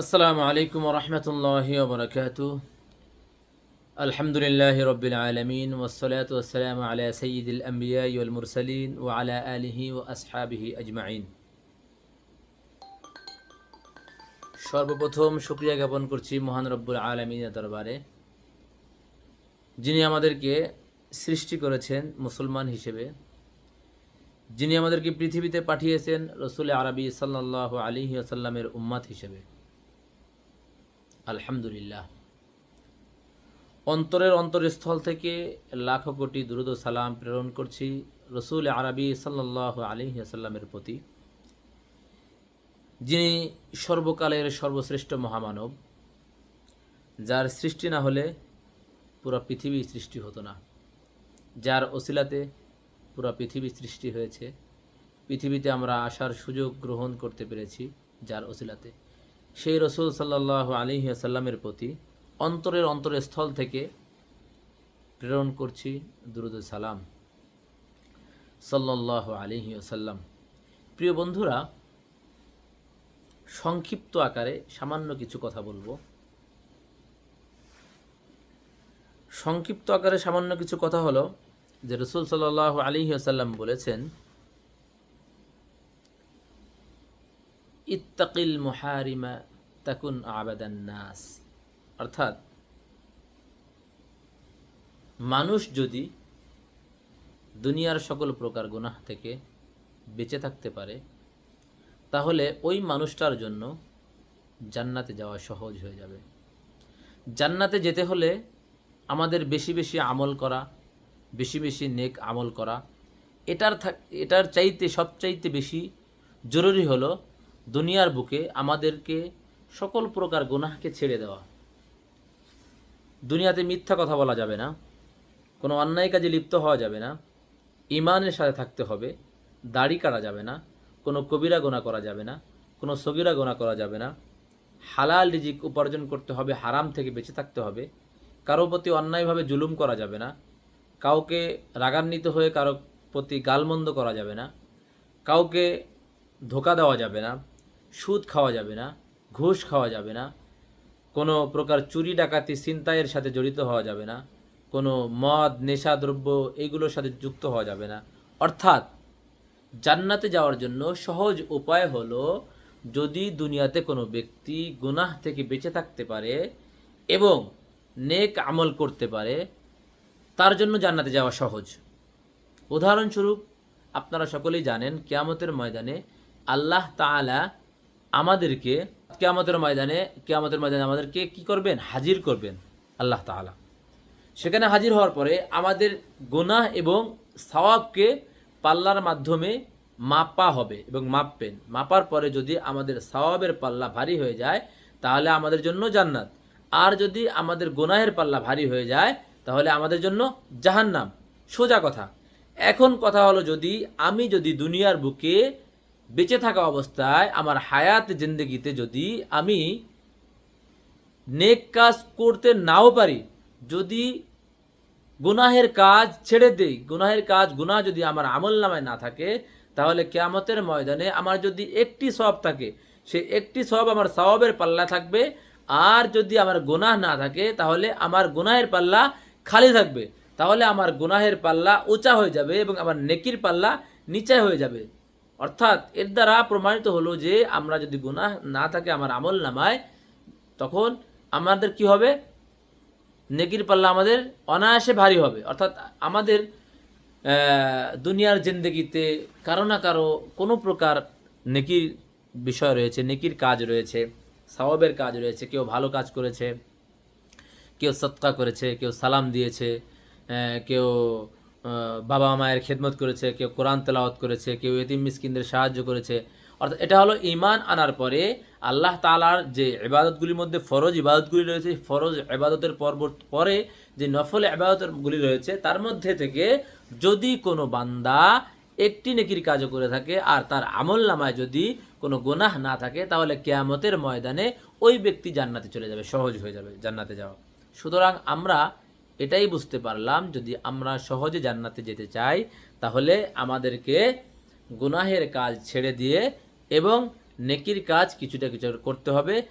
আসসালামু আলাইকুম রহমতুল্লাহ বরকাত আলহামদুলিল্লাহ রবিল আলমিন ওসলাত ওসালাম আলা সঈদুল আম্বিয়াল মুরসলিন ও আলা আলহি ও আসহাবিহি আজমাইন। সর্বপ্রথম শুক্রিয়া জ্ঞাপন করছি মহান রব্বুল আলমিনের দরবারে, যিনি আমাদেরকে সৃষ্টি করেছেন মুসলমান হিসেবে, যিনি আমাদেরকে পৃথিবীতে পাঠিয়েছেন রসুল আরবি সাল্লাহ আলী আসাল্লামের উম্মাদ হিসেবে। আলহামদুলিল্লাহ। অন্তরের অন্তরস্থল থেকে লাখো কোটি দুরুদ ও সালাম প্রেরণ করছি রসুল আরবি সাল্লাহ আলী আসাল্লামের প্রতি, যিনি সর্বকালের সর্বশ্রেষ্ঠ মহামানব, যার সৃষ্টি না হলে পুরো পৃথিবী সৃষ্টি হতো না। যার ওসিলাতে পুরো পৃথিবী সৃষ্টি হয়েছে। পৃথিবীতে আমরা আসার সুযোগ গ্রহণ করতে পেরেছি যার ওসিলাতে। সেই রসুল সাল্লাহ আলী সাল্লামের প্রতি অন্তরের অন্তরের স্থল থেকে প্রেরণ করছি দুরুদ সালাম সাল্লাহ আলী সাল্লাম প্রিয় বন্ধুরা, সংক্ষিপ্ত আকারে সামান্য কিছু কথা বলব। সংক্ষিপ্ত আকারে সামান্য কিছু কথা হলো যে রসুল সাল্লাহ আলী আসাল্লাম বলেছেন ইত্তাকিল মুহারিমা তাকুন আবাদান নাস। অর্থাৎ, মানুষ যদি দুনিয়ার সকল প্রকার গুনাহ থেকে বেঁচে থাকতে পারে, তাহলে ওই মানুষটার জন্য জান্নাতে যাওয়া সহজ হয়ে যাবে। জান্নাতে যেতে হলে আমাদের বেশি বেশি আমল করা, বেশি বেশি নেক আমল করা, এটার এটার চাইতে সবচাইতে বেশি জরুরি হলো দুনিয়ার বুকে আমাদেরকে সকল প্রকার গুনাহকে ছেড়ে দেওয়া। দুনিয়াতে মিথ্যা কথা বলা যাবে না, কোনো অন্যায় কাজে লিপ্ত হওয়া যাবে না, ইমানের সাথে থাকতে হবে, দাড়ি কাটা যাবে না, কোনো কবিরা গোনা করা যাবে না, কোনো সগিরা গোনা করা যাবে না। হালাল রিজিক উপার্জন করতে হবে, হারাম থেকে বেঁচে থাকতে হবে। কারও প্রতি অন্যায়ভাবে জুলুম করা যাবে না। কাউকে রাগান্বিত হয়ে কারও প্রতি গালমন্দ করা যাবে না। কাউকে ধোকা দেওয়া যাবে না। সুদ খাওয়া যাবে না, ঘুষ খাওয়া যাবে না, কোনো প্রকার চুরি ডাকাতি, ছিনতাইয়ের সাথে জড়িত হওয়া যাবে না, কোনো মদ নেশা দ্রব্য এইগুলোর সাথে যুক্ত হওয়া যাবে না। অর্থাৎ জান্নাতে যাওয়ার জন্য সহজ উপায় হলো যদি দুনিয়াতে কোনো ব্যক্তি গুনাহ থেকে বেঁচে থাকতে পারে এবং নেক আমল করতে পারে, তার জন্য জান্নাতে যাওয়া সহজ। উদাহরণস্বরূপ, আপনারা সকলেই জানেন, কেয়ামতের ময়দানে আল্লাহ তাআলা আমাদেরকে কেয়ামতের ময়দানে কেয়ামতের ময়দানে আমাদেরকে কি করবেন? হাজির করবেন আল্লাহ তাআলা। সেখানে হাজির হওয়ার পরে আমাদের গুনাহ এবং সওয়াবকে পাল্লার মাধ্যমে মাপা হবে এবং মাপবেন। মাপার পরে যদি আমাদের সওয়াবের পাল্লা ভারী হয়ে যায়, তাহলে আমাদের জন্য জান্নাত। আর যদি আমাদের গোনাহের পাল্লা ভারী হয়ে যায়, তাহলে আমাদের জন্য জাহান্নাম। সোজা কথা। এখন কথা হলো যদি আমি যদি দুনিয়ার বুকে বেঁচে থাকা অবস্থায় আমার হায়াত জিন্দগিতে যদি আমি নেক কাজ করতে নাও পারি, যদি গুনাহের কাজ ছেড়ে দেই, গুনাহের কাজ, গুনাহ যদি আমার আমল নামায় না থাকে, তাহলে কেয়ামতের ময়দানে আমার যদি একটি সব থাকে সে একটি সব আমার সওয়াবের পাল্লা থাকবে। আর যদি আমার গুনাহ না থাকে, তাহলে আমার গুনাহের পাল্লা খালি থাকবে। তাহলে আমার গুনাহের পাল্লা উঁচা হয়ে যাবে এবং আমার নেকির পাল্লা নিচা হয়ে যাবে। অর্থাৎ এর দ্বারা প্রমাণিত হলো যে আমরা যদি গুনাহ না থাকে আমার আমল নামায়, তখন আমাদের কি হবে? নেকির পাল্লা আমাদের অনায়াসে ভারী হবে। অর্থাৎ আমাদের দুনিয়ার জিন্দগিতে কারও না কারও কোনো প্রকার নেকির বিষয় রয়েছে, নেকির কাজ রয়েছে, সওয়াবের কাজ রয়েছে, কেউ ভালো কাজ করেছে, কেউ সৎকা করেছে, কেউ সালাম দিয়েছে কেউ বাবা মায়ের খেদমত করেছে, কেউ কোরআন তেলাওয়াত করেছে, কেউ এতিম মিসকিনদের সাহায্য করেছে। অর্থাৎ এটা হলো ইমান আনার পরে আল্লাহ তালার যে এবাদতগুলির মধ্যে ফরজ ইবাদতগুলি রয়েছে ফরজ এবাদতের পর্ব পরে যে নফল ইবাদতগুলি রয়েছে, তার মধ্যে থেকে যদি কোনো বান্দা একটি নেকির কাজও করে থাকে আর তার আমল নামায় যদি কোনো গোনাহ না থাকে, তাহলে কেয়ামতের ময়দানে ওই ব্যক্তি জান্নাতে চলে যাবে, সহজ হয়ে যাবে জান্নাতে যাওয়া। সুতরাং আমরা এটাই বুঝতে পারলাম, যদি আমরা সহজে জান্নাতে যেতে চাই, তাহলে আমাদেরকে গুনাহের কাজ ছেড়ে দিয়ে এবং নেকির কাজ কিছুটা কিছু করতে হবে।